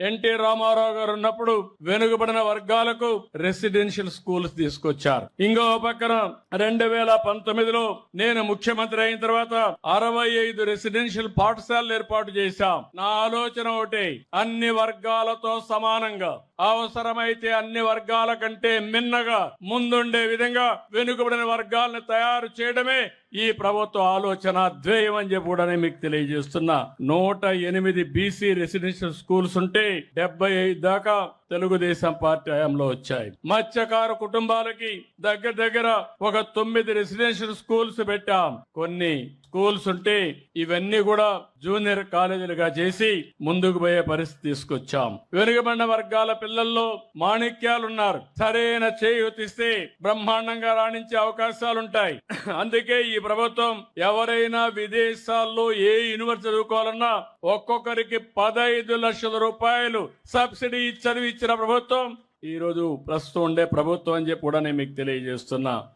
NT Ramarao గారు ఉన్నప్పుడు వెనుకబడిన వర్గాలకు రెసిడెన్షియల్ స్కూల్స్ తీసుకొచ్చారు. ఇంకో పక్కన రెండు వేల పంతొమ్మిదిలో నేను ముఖ్యమంత్రి అయిన తర్వాత అరవై ఐదు రెసిడెన్షియల్ పాఠశాలలు ఏర్పాటు చేశాం. నా ఆలోచన ఒకటే అన్ని వర్గాలతో సమానంగా అవసరమైతే అన్ని వర్గాల కంటే మిన్నగా ముందుండే విధంగా వెనుకబడిన వర్గాలను తయారు చేయడమే ఈ ప్రభుత్వ ఆలోచన ధ్యేయం అని చెప్పి కూడా నేను మీకు తెలియజేస్తున్నా. నూట ఎనిమిది బీసీ రెసిడెన్షియల్ స్కూల్స్ ఉంటే డెబ్బై ఐదు దాకా తెలుగుదేశం పార్టీ హయాంలో వచ్చాయి. మత్స్యకార కుటుంబాలకి దగ్గర దగ్గర ఒక తొమ్మిది రెసిడెన్షియల్ స్కూల్స్ పెట్టాం. కొన్ని స్కూల్స్ ఉంటే ఇవన్నీ కూడా జూనియర్ కాలేజీలుగా చేసి ముందుకు పోయే పరిస్థితి తీసుకొచ్చాం. వెనుకబడిన వర్గాల పిల్లల్లో మాణిక్యాలున్నారు. సరైన చేయూతిస్తే బ్రహ్మాండంగా రాణించే అవకాశాలుంటాయి. అందుకే ఈ ప్రభుత్వం ఎవరైనా విదేశాల్లో ఏ యూనివర్సిటీ చదువుకోవాలన్నా ఒక్కొక్కరికి పదైదు లక్షల రూపాయలు సబ్సిడీ చదివి ఇచ్చిన ప్రభుత్వం. ఈరోజు ప్రస్తుతం ఉండే ప్రభుత్వం అని చెప్పి కూడా నేను మీకు తెలియజేస్తున్నా.